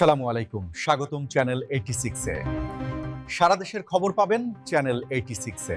আসসালামু আলাইকুম। স্বাগতম চ্যানেল এইটি সিক্সে সারা দেশের খবর পাবেন চ্যানেল এইটি সিক্সে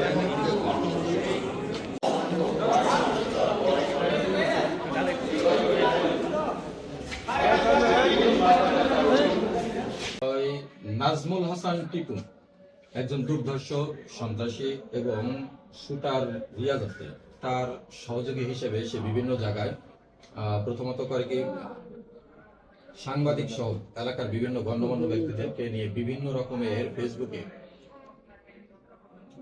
নাজমুল হাসান টিপু, একজন দুর্ধর্ষ সন্ত্রাসী এবং শুটার রিয়াজ তার সহযোগী হিসেবে সে বিভিন্ন জায়গায় প্রথমত করে কি, সাংবাদিক সহ এলাকার বিভিন্ন গণ্যমান্য ব্যক্তিদেরকে নিয়ে বিভিন্ন রকমের ফেসবুকে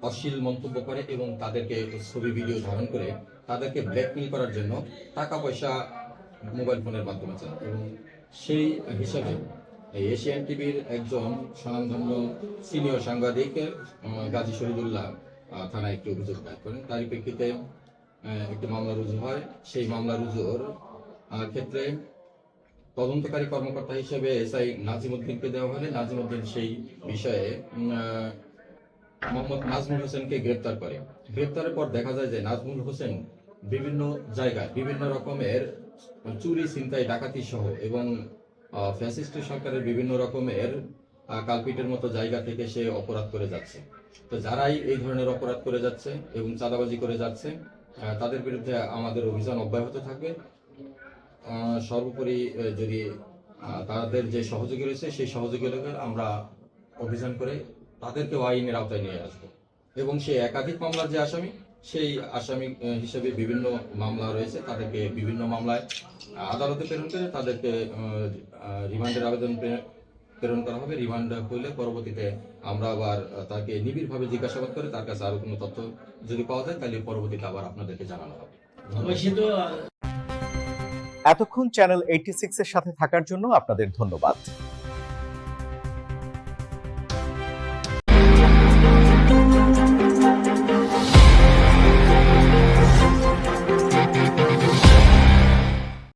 অশ্লীল মন্তব্য করে এবং তাদেরকে ছবি, ভিডিও ধারণ করে তাদেরকে ব্ল্যাকমেল করার জন্য টাকা পয়সা মোবাইল ফোনের মাধ্যমে চান এবং সেই হিসাবে এশিয়ান টিভির একজন স্বনামধন্য সিনিয়র সাংবাদিক গাজী শহীদুল্লাহ থানায় একটি অভিযোগ দায়ের করেন। তারই প্রেক্ষিতে একটি মামলা রুজু হয়। সেই মামলা রুজুর ক্ষেত্রে তদন্তকারী কর্মকর্তা হিসেবে এসআই নাজিমুদ্দিনকে দেওয়া হলে নাজিমুদ্দিন সেই বিষয়ে মোহাম্মদ নাজমুল হোসেনকে গ্রেপ্তার করে। গ্রেপ্তারের পর দেখা যায় যে নাজমুল হোসেন বিভিন্ন জায়গায় বিভিন্ন রকমের চুরি, ছিনতাই ডাকাতি সহ এবং ফ্যাসিস্ট সরকারের বিভিন্ন রকমের কালপিটের মতো জায়গা থেকে সে অপরাধ করে যাচ্ছে। তো যারাই এই ধরনের অপরাধ করে যাচ্ছে এবং চাঁদাবাজি করে যাচ্ছে তাদের বিরুদ্ধে আমাদের অভিযান অব্যাহত থাকবে। সর্বোপরি যদি তাদের যে সহযোগী রয়েছে, সেই সহযোগী সহযোগীদের আমরা অভিযান করে তাদেরকেও আইনের আওতায় নিয়ে আসব। এবং সে একাধিক মামলার যে আসামি সেই আসামি হিসেবে বিভিন্ন মামলা রয়েছে। তাদেরকে বিভিন্ন মামলায় আদালতে প্রেরণ করে তাদেরকে রিমান্ডের আবেদন প্রেরণ করা হবে। রিমান্ড হইলে পরবর্তীতে আমরা আবার তাকে নিবিড়ভাবে জিজ্ঞাসাবাদ করে তার কাছে আরও কোনো তথ্য যদি পাওয়া যায় তাহলে পরবর্তীতে আবার আপনাদেরকে জানানো হবে। এতক্ষণ চ্যানেল এইটি সিক্সের সাথে থাকার জন্য আপনাদের ধন্যবাদ।